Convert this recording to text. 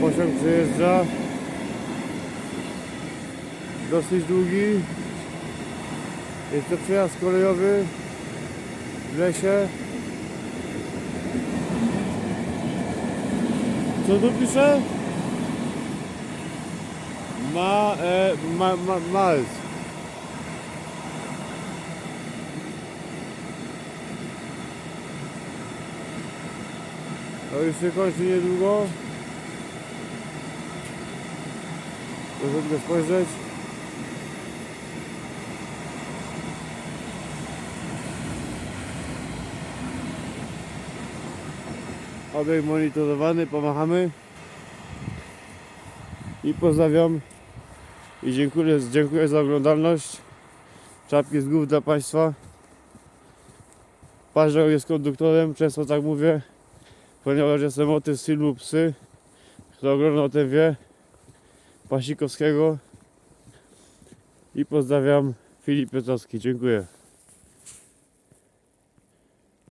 Pociąg przejeżdża. Dosyć długi. Jest to przejazd kolejowy w lesie. Co tu pisze? Ma, e, ma, ma, Mals. To już się kończy niedługo. Proszę tylko spojrzeć. Obieg monitorowany, pomachamy. I pozdrawiam. I dziękuję, dziękuję za oglądalność. Czapki z głów dla Państwa. Paździoł jest konduktorem, często tak mówię, ponieważ jestem motyw z filmu Psy. Kto oglądał ten wie. Pasikowskiego. I pozdrawiam Filip Piotrowski. Dziękuję.